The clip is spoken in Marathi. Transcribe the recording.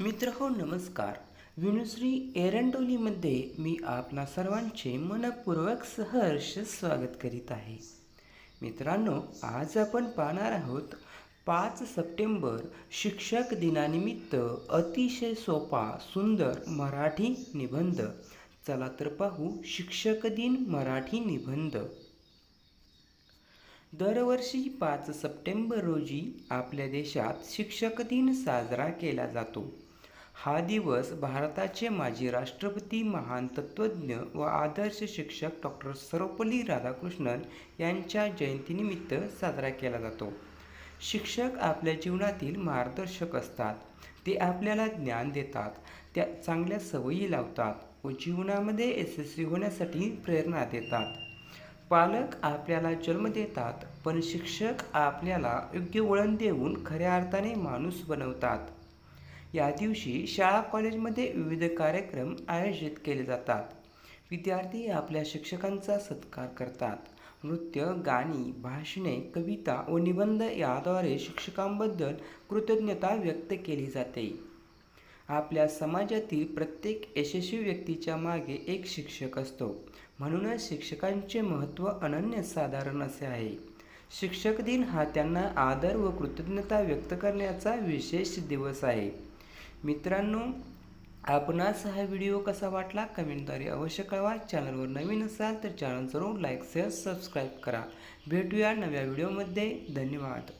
मित्र हो नमस्कार. विनुश्री एरंडोलीमध्ये मी आपणा सर्वांचे मनपूर्वक सहर्ष स्वागत करीत आहे. मित्रांनो आज आपण पाहणार आहोत पाच सप्टेंबर शिक्षक दिनानिमित्त अतिशय सोपा सुंदर मराठी निबंध. चला तर पाहू शिक्षक दिन मराठी निबंध. दरवर्षी पाच सप्टेंबर रोजी आपल्या देशात शिक्षक दिन साजरा केला जातो. हा दिवस भारताचे माजी राष्ट्रपती महान तत्त्वज्ञ व आदर्श शिक्षक डॉक्टर सर्वपल्ली राधाकृष्णन यांच्या जयंतीनिमित्त साजरा केला जातो. शिक्षक आपल्या जीवनातील मार्गदर्शक असतात. ते आपल्याला ज्ञान देतात. त्या चांगल्या सवयी लावतात व जीवनामध्ये यशस्वी होण्यासाठी प्रेरणा देतात. पालक आपल्याला जन्म देतात पण शिक्षक आपल्याला योग्य वळण देऊन खऱ्या अर्थाने माणूस बनवतात. या दिवशी शाळा कॉलेजमध्ये विविध कार्यक्रम आयोजित केले जातात. विद्यार्थी आपल्या शिक्षकांचा सत्कार करतात. नृत्य गाणी भाषणे कविता व निबंध याद्वारे शिक्षकांबद्दल कृतज्ञता व्यक्त केली जाते. आपल्या समाजातील प्रत्येक यशस्वी व्यक्तीच्या मागे एक शिक्षक असतो. म्हणूनच शिक्षकांचे महत्त्व अनन्यसाधारण असे आहे. शिक्षक दिन हा त्यांना आदर व कृतज्ञता व्यक्त करण्याचा विशेष दिवस आहे. मित्रांनो आपणास हा व्हिडिओ कसा वाटला कमेंटद्वारे अवश्य कळवा. चॅनलवर नवीन असाल तर चॅनल जरूर लाईक शेअर सबस्क्राईब करा. भेटूया नव्या व्हिडिओमध्ये. धन्यवाद.